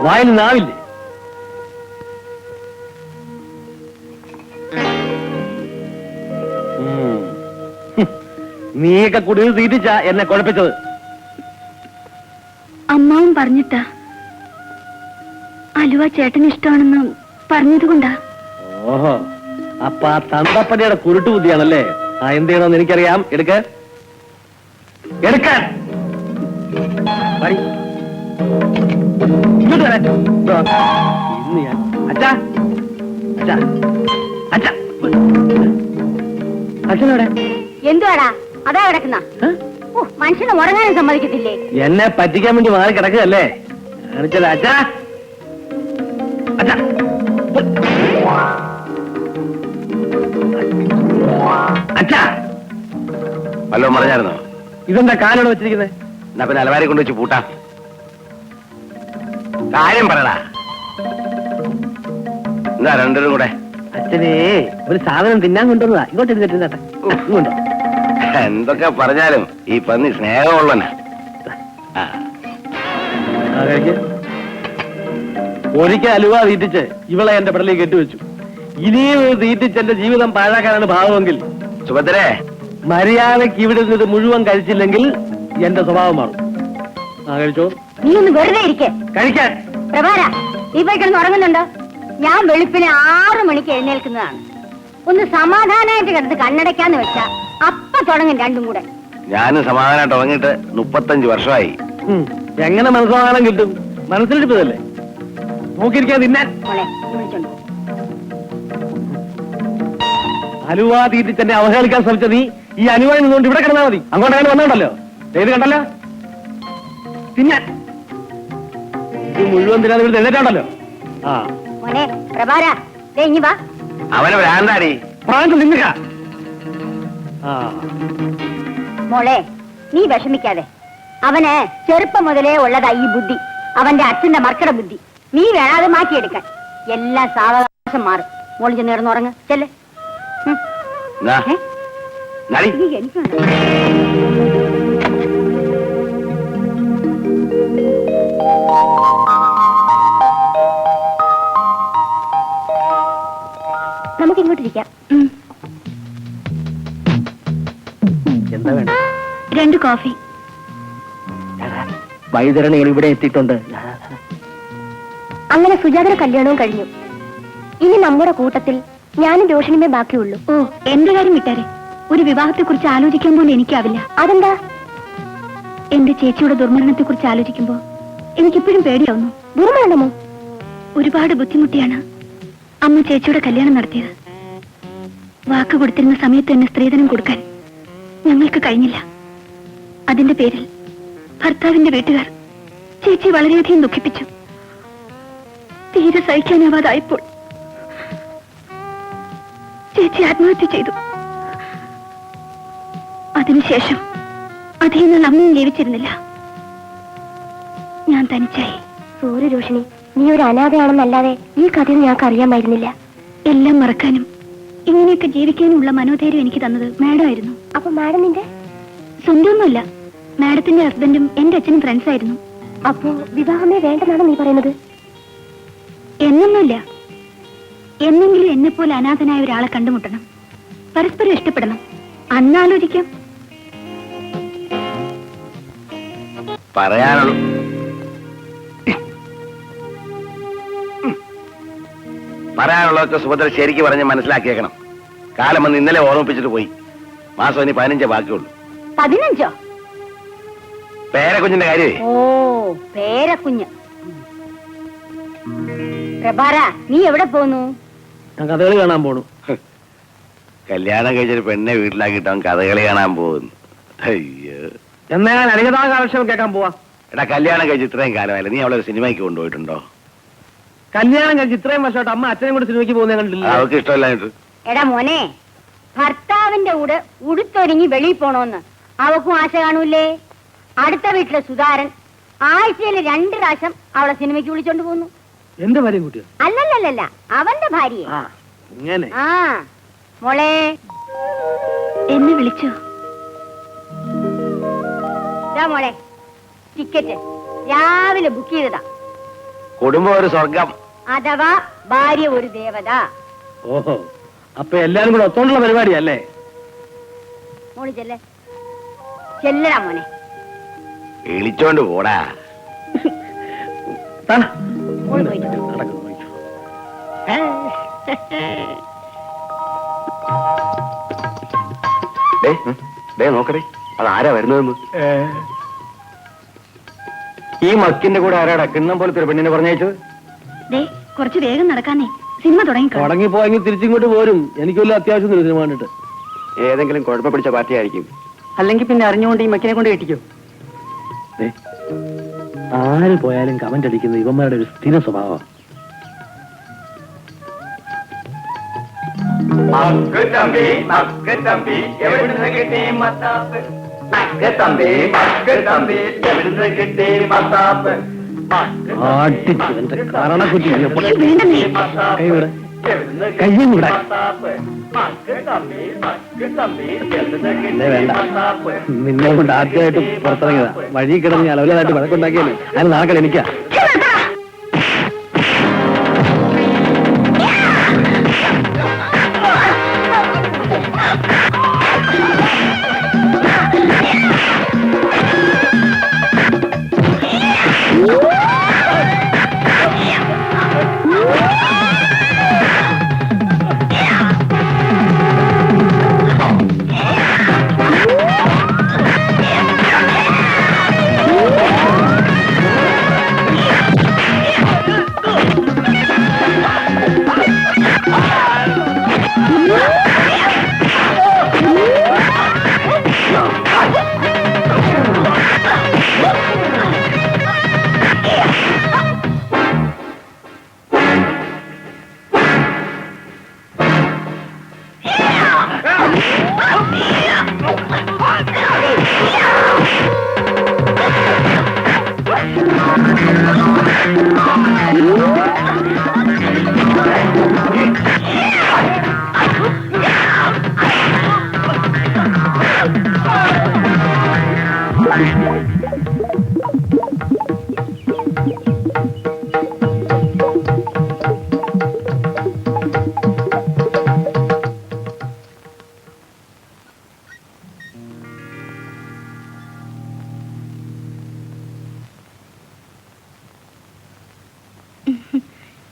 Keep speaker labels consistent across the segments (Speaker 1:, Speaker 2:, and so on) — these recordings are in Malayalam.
Speaker 1: വായിൽ നാവില്ലേ. നീയൊക്കെ കുടിയിൽ തീറ്റിച്ച എന്നെ കുഴപ്പിച്ചത്.
Speaker 2: അമ്മാവും പറഞ്ഞിട്ടാ. അലുവ ചേട്ടന് ഇഷ്ടമാണെന്ന് പറഞ്ഞതുകൊണ്ടാ.
Speaker 1: ഓഹോ. അപ്പൊ ആ തന്തപ്പടിയുടെ കുരുട്ട് ബുദ്ധിയാണല്ലേ? ആ എന്ത് ചെയ്യണമെന്ന് എനിക്കറിയാം. എടുക്ക. എടുക്ക. വരി. ഇങ്ങോട്ട് വരാൻ. ഇന്ന് ഞാൻ അച്ഛാ. അച്ഛാ.
Speaker 2: എന്തുവാടാ? അതാ കിടക്കുന്ന? മനുഷ്യനെ ഉറങ്ങാനും സമ്മതിക്കത്തില്ലേ?
Speaker 1: എന്നെ പറ്റിക്കാൻ വേണ്ടി മാറി കിടക്കുകയല്ലേ? കാണിച്ചത് അച്ഛാ. അച്ഛാ. അച്ഛാ.
Speaker 3: ഹലോ പറഞ്ഞായിരുന്നോ
Speaker 1: ഇതെന്താ കാലോട് വെച്ചിരിക്കുന്നത്?
Speaker 3: എന്നാ പിന്നെ അലവാരി കൊണ്ട് വെച്ച് പൂട്ടാ. കാര്യം പറയടാ. എന്താ രണ്ടും കൂടെ?
Speaker 1: അച്ഛനെ ഒരു സാധനം തിന്നാൻ കൊണ്ടുവന്നതാ. ഇങ്ങോട്ട് ഇരുന്നിട്ട് ഇങ്ങോട്ട്
Speaker 3: എന്തൊക്കെ പറഞ്ഞാലും ഈ പന്നി സ്നേഹമുള്ളനാ.
Speaker 1: ഒരിക്കൽ അലുവ തീറ്റിച്ച് ഇവളെ എന്റെ പടലേക്ക് കെട്ടിവെച്ചു. ഇനിയും ഇത് തീറ്റിച്ച് എന്റെ ജീവിതം പാഴാക്കാനാണ് ഭാവമെങ്കിൽ
Speaker 3: സുഭദ്രേ.
Speaker 1: മര്യാദയ്ക്ക് ഇവിടെ നിന്നിട്ട് മുഴുവൻ കഴിച്ചില്ലെങ്കിൽ എന്റെ സ്വഭാവം മാറും. ആ കഴിച്ചോ?
Speaker 2: നീ ഒന്ന് വെറുതെ ഇരിക്കേ.
Speaker 1: കഴിക്കാൻ
Speaker 2: പ്രഭാര ഈ പോയി കിടന്ന് ഉറങ്ങുന്നുണ്ടോ? ഞാൻ വെളുപ്പിന് ആറു മണിക്ക് എഴുന്നേൽക്കുന്നതാണ്. ഒന്ന് സമാധാനമായിട്ട് കിടന്ന് കണ്ണടയ്ക്കാന്ന് വെച്ചാ അപ്പൊ തുടങ്ങും രണ്ടും കൂടെ.
Speaker 3: ഞാനും സമാധാനമായിട്ട് ഉറങ്ങിയിട്ട് മുപ്പത്തഞ്ച് വർഷമായി.
Speaker 1: എങ്ങനെ മനസ്സമാധാനം കിട്ടും? മനസ്സിലിരിപ്പതല്ലേ? നോക്കിയിരിക്കാൻ തിന്നാൻ
Speaker 2: മോളെ വിളിച്ചോണ്ട് പോ.
Speaker 1: അലുവ തീറ്റിച്ച് തന്നെ അവഹേളിക്കാൻ ശ്രമിച്ച നീ ഈ അനുവായി നിന്നുകൊണ്ട് ഇവിടെ കിടന്നാൽ മതി. അങ്ങോട്ട് അങ്ങനെ വന്നോണ്ടല്ലോ ചെയ്ത് കണ്ടല്ലോ? തിന്നാൻ ഇത് മുഴുവൻ തിന്നാൻ ഇവിടെ ആ.
Speaker 2: മോനെ പ്രഭാര ദേ ഇനി വാ.
Speaker 3: അവനെ ഭ്രാന്താടി
Speaker 1: പ്രാന്ത് നിന്നുക ആ.
Speaker 2: മോളെ നീ വിഷമിക്കാതെ. അവന് ചെറുപ്പം മുതലേ ഉള്ളതാ ഈ ബുദ്ധി. അവന്റെ അച്ഛന്റെ മർക്കട ബുദ്ധി. നീ വേണം അത് മാറ്റിയെടുക്കാൻ. എല്ലാം സാവകാശം മാറും. മോളിൽ ചെന്ന് കിടന്ന് ഉറങ്ങ് ചെല്ലേ എനിക്ക് വേണ്ട. നമുക്ക് ഇങ്ങോട്ടിരിക്കാം
Speaker 1: എന്താ വേണ്ട
Speaker 2: രണ്ട് കോഫി.
Speaker 1: വൈതരണികൾ ഇവിടെ എത്തിയിട്ടുണ്ട്.
Speaker 2: അങ്ങനെ സുജാതയുടെ കല്യാണവും കഴിഞ്ഞു. ഇനി നമ്മുടെ കൂട്ടത്തിൽ ഞാനും രോഷനുമേ ബാക്കിയുള്ളൂ. ഓ എന്റെ കാര്യം വിട്ടാരെ. ഒരു വിവാഹത്തെ കുറിച്ച് ആലോചിക്കാൻ പോലും എനിക്കാവില്ല. അതെന്താ? എന്റെ ചേച്ചിയുടെ ദുർമരണത്തെ കുറിച്ച് ആലോചിക്കുമ്പോ എനിക്കിപ്പോഴും പേടിയാവുന്നു. ദുർമരണമോ? ഒരുപാട് ബുദ്ധിമുട്ടിയാണ് അമ്മ ചേച്ചിയുടെ കല്യാണം നടത്തിയത്. വാക്ക് കൊടുത്തിരുന്ന സമയത്ത് തന്നെ സ്ത്രീധനം കൊടുക്കാൻ ഞങ്ങൾക്ക് കഴിഞ്ഞില്ല. അതിന്റെ പേരിൽ ഭർത്താവിന്റെ വീട്ടുകാർ ചേച്ചി വളരെയധികം ദുഃഖിപ്പിച്ചു. തീരെ സഹിക്കാനാവാതായപ്പോൾ ചേച്ചി ആത്മഹത്യ ചെയ്തു. അതിനുശേഷം അധികം നാൾ അമ്മയും ജീവിച്ചിരുന്നില്ല. ഞാൻ തനിച്ചായി.
Speaker 4: സൂര്യരോഷിണി രോഷിണി നീ ഒരു അനാഥയാണെന്നല്ലാതെ ഈ കഥയും ഞങ്ങൾക്ക് അറിയാമായിരുന്നില്ല.
Speaker 2: എല്ലാം മറക്കാനും ഇങ്ങനെയൊക്കെ ജീവിക്കാനുമുള്ള മനോധൈര്യം എനിക്ക് തന്നത് മാഡമായിരുന്നു.
Speaker 4: അപ്പൊ മാഡം നിന്റെ?
Speaker 2: സ്വന്തമൊന്നുമല്ല മാഡത്തിന്റെ ഹസ്ബൻഡും എന്റെ അച്ഛനും ഫ്രണ്ട്സ് ആയിരുന്നു.
Speaker 4: അപ്പോ വിവാഹമേ വേണ്ടെന്നാണ് നീ പറയുന്നത്?
Speaker 2: എന്നൊന്നുമില്ല. എന്നെങ്കിലും എന്നെപ്പോലെ പോലെ അനാഥനായ ഒരാളെ കണ്ടുമുട്ടണം. പരസ്പരം ഇഷ്ടപ്പെടണം. അന്നാലോചിക്കാം.
Speaker 3: പറയാനുള്ളൂ. പറയാനുള്ളതൊക്കെ സുഭദ്ര ശരിക്ക് പറഞ്ഞ് മനസ്സിലാക്കിയേക്കണം. കാലം വന്ന് ഇന്നലെ ഓർമ്മിപ്പിച്ചിട്ട് പോയി. മാസം ഇനി പതിനഞ്ചേ ബാക്കിയുള്ളൂ.
Speaker 2: പതിനഞ്ചോ?
Speaker 3: പേരക്കുഞ്ഞിന്റെ കാര്യമേ?
Speaker 2: ഓ പേരക്കുഞ്ഞ്. പ്രഭാര നീ എവിടെ പോന്നു?
Speaker 1: ഞാൻ കഥകളി കാണാൻ പോണു.
Speaker 3: കല്യാണം കഴിച്ചൊരു പെണ്ണെ വീട്ടിലാക്കിയിട്ട് അവൻ കഥകളി കാണാൻ പോകുന്നു. അയ്യോ.
Speaker 1: എന്നാ ഞാൻ അനികതാ കാലക്ഷേപം കേൾക്കാൻ പോവാ.
Speaker 3: എടാ കല്യാണം കഴിച്ച് ഇത്രയും കാലമായില്ല? നീ അവളെ ഒരു സിനിമയ്ക്ക് കൊണ്ടുപോയിട്ടുണ്ടോ?
Speaker 1: കല്യാണം കഴിച്ച് ഇത്രയും വർഷമായിട്ട് അമ്മ അച്ഛനും കൂടെ സിനിമയ്ക്ക് പോകുന്ന കണ്ടില്ല
Speaker 3: അവൾക്ക് ഇഷ്ടമല്ലായിട്ട്
Speaker 2: എടാ മോനെ ഭർത്താവിന്റെ കൂടെ ഉടുത്തൊരുങ്ങി വെളിയിൽ പോണോന്ന് അവക്കും ആശ കാണൂലേ അടുത്ത വീട്ടിലെ സുധാരൻ ആഴ്ചയിൽ രണ്ട് പ്രാവശ്യം അവളെ സിനിമയ്ക്ക് വിളിച്ചോണ്ട് പോന്നു
Speaker 1: എന്റെ ഭാര്യ കുട്ടിയോ?
Speaker 2: അല്ലല്ലല്ല അവന്റെ ഭാര്യയെ.
Speaker 1: ആ ഇങ്ങനെ.
Speaker 2: ആ മോളെ. എന്നെ വിളിച്ചോ? മോളെ. ടിക്കറ്റ് രാവിലെ ബുക്ക് ചെയ്തതാ.
Speaker 5: കുടുംബം ഒരു സ്വർഗം.
Speaker 2: അഥവാ ഭാര്യ ഒരു ദേവത.
Speaker 6: ഓഹോ. അപ്പൊ എല്ലാരും കൂടെ ഒത്തോണ്ടുള്ള പരിപാടിയല്ലേ?
Speaker 2: മോളി ചെല്ലേ. ചെല്ലടാ മോനെ.
Speaker 5: എളിച്ചോണ്ട് പോടാ.
Speaker 6: താ.
Speaker 2: മോൾ പോയിട്ട് വാ.
Speaker 6: നടക്ക്.
Speaker 5: നോക്കറേ അത് ആരാ വരുന്നതെന്ന്? ഈ മക്കിന്റെ കൂടെ ആരാടാ കിണ്ണം പോലത്തെ ഒരു പെണ്ണിനെ പറഞ്ഞയച്ചത്?
Speaker 2: ദേ കുറച്ച് വേഗം നടക്കാനേ സിനിമ തുടങ്ങി
Speaker 6: തുടങ്ങി പോയെങ്കിൽ തിരിച്ചിങ്ങോട്ട് പോരും. എനിക്ക് വല്ല അത്യാവശ്യം ഒരു സിനിമ കണ്ടിട്ട്.
Speaker 5: ഏതെങ്കിലും കുഴപ്പം പിടിച്ച പാർട്ടി ആയിരിക്കും
Speaker 7: അല്ലെങ്കിൽ പിന്നെ അറിഞ്ഞുകൊണ്ട് ഈ മക്കിനെ കൊണ്ട് കെട്ടിക്കോ.
Speaker 6: ദേ, ആര് പോയാലും കമന്റ് അടിക്കുന്ന ഇവന്മാരുടെ ഒരു സ്ഥിര സ്വഭാവം. നിന്നെ കൊണ്ട് ആദ്യമായിട്ട് പുറത്തിറങ്ങിയതാ. വഴി കിടന്ന് അലവലായിട്ട് വഴക്കുണ്ടാക്കിയാലേ അതിന് നാളെ എനിക്കാ.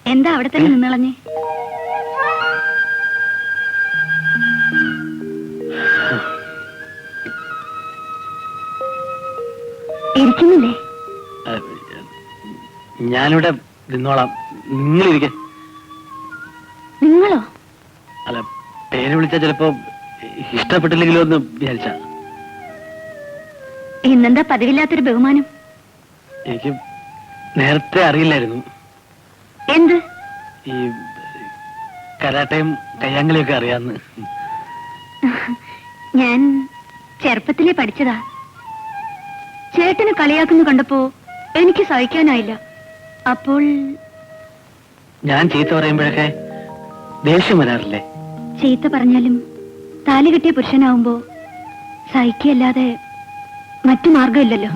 Speaker 2: എന്താ അവിടെ തന്നെ നിന്നളഞ്ഞ് ഇരിക്കുന്നില്ലേ?
Speaker 6: ഞാനിവിടെ നിന്നോളാം. നിങ്ങൾ നിങ്ങളിരിക്കെ.
Speaker 2: നിങ്ങളോ?
Speaker 6: അല്ല പേര് വിളിച്ചാ ചിലപ്പോ ഇഷ്ടപ്പെട്ടില്ലെങ്കിലോ എന്ന് വിചാരിച്ച.
Speaker 2: ഇന്നെന്താ പതിവില്ലാത്തൊരു ബഹുമാനം?
Speaker 6: എനിക്ക് നേരത്തെ അറിയില്ലായിരുന്നു. ഈ കരാട്ടയും കയ്യാങ്കളിയൊക്കെ അറിയാന്ന്.
Speaker 2: ഞാൻ ചെറുപ്പത്തിലേ പഠിച്ചതാ. ചേട്ടന് കളിയാക്കുന്നു കണ്ടപ്പോ എനിക്ക് സഹിക്കാനായില്ല. അപ്പോൾ
Speaker 6: ഞാൻ ചീത്ത പറയുമ്പോഴൊക്കെ ദേഷ്യം വരാറില്ലേ?
Speaker 2: ചീത്ത പറഞ്ഞാലും താലി കെട്ടിയ പുരുഷനാവുമ്പോ സഹിക്കല്ലാതെ മറ്റു മാർഗമില്ലല്ലോ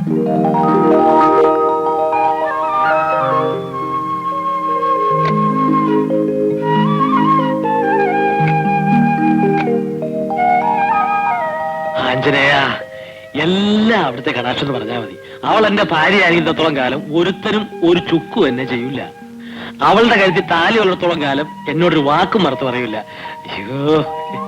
Speaker 6: ആഞ്ജനേയ എല്ലാം അവിടുത്തെ കടാക്ഷം എന്ന് പറഞ്ഞാൽ മതി. അവൾ എന്റെ ഭാര്യ ആയിരിക്കുന്നത്തോളം കാലം ഒരുത്തരും ഒരു ചുക്കും എന്നെ ചെയ്യൂല. അവളുടെ കഴുത്തിൽ താലി ഉള്ളിടത്തോളം കാലം എന്നോടൊരു വാക്കും മറുത്ത് പറയൂല. അയ്യോ.